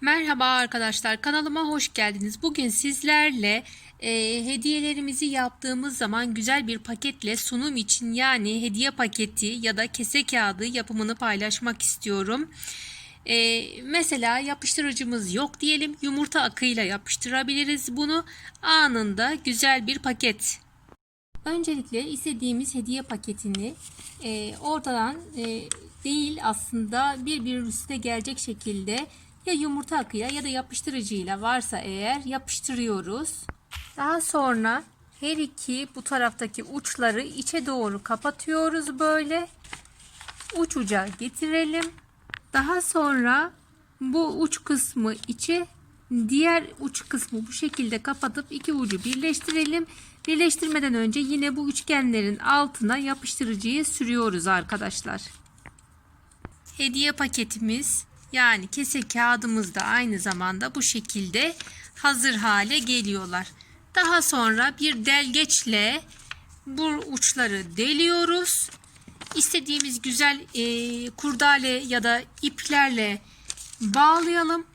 Merhaba arkadaşlar kanalıma hoş geldiniz. Bugün sizlerle e, hediyelerimizi yaptığımız zaman güzel bir paketle sunum için yani hediye paketi ya da kese kağıdı yapımını paylaşmak istiyorum. E, mesela yapıştırıcımız yok diyelim yumurta akıyla yapıştırabiliriz bunu anında güzel bir paket. Öncelikle istediğimiz hediye paketini e, ortadan e, değil aslında bir bir üstüne gelecek şekilde ya yumurta akıyla ya da yapıştırıcıyla varsa eğer yapıştırıyoruz. Daha sonra her iki bu taraftaki uçları içe doğru kapatıyoruz böyle. Uç uca getirelim. Daha sonra bu uç kısmı içe diğer uç kısmı bu şekilde kapatıp iki ucu birleştirelim. Birleştirmeden önce yine bu üçgenlerin altına yapıştırıcıyı sürüyoruz arkadaşlar. Hediye paketimiz yani kese kağıdımız da aynı zamanda bu şekilde hazır hale geliyorlar. Daha sonra bir delgeçle bu uçları deliyoruz. İstediğimiz güzel e, kurdale ya da iplerle bağlayalım.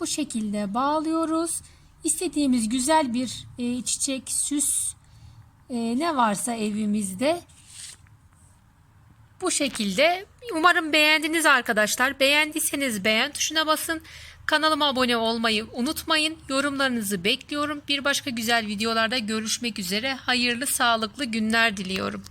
Bu şekilde bağlıyoruz. İstediğimiz güzel bir e, çiçek, süs e, ne varsa evimizde bu şekilde. Umarım beğendiniz arkadaşlar. Beğendiyseniz beğen tuşuna basın. Kanalıma abone olmayı unutmayın. Yorumlarınızı bekliyorum. Bir başka güzel videolarda görüşmek üzere. Hayırlı, sağlıklı günler diliyorum.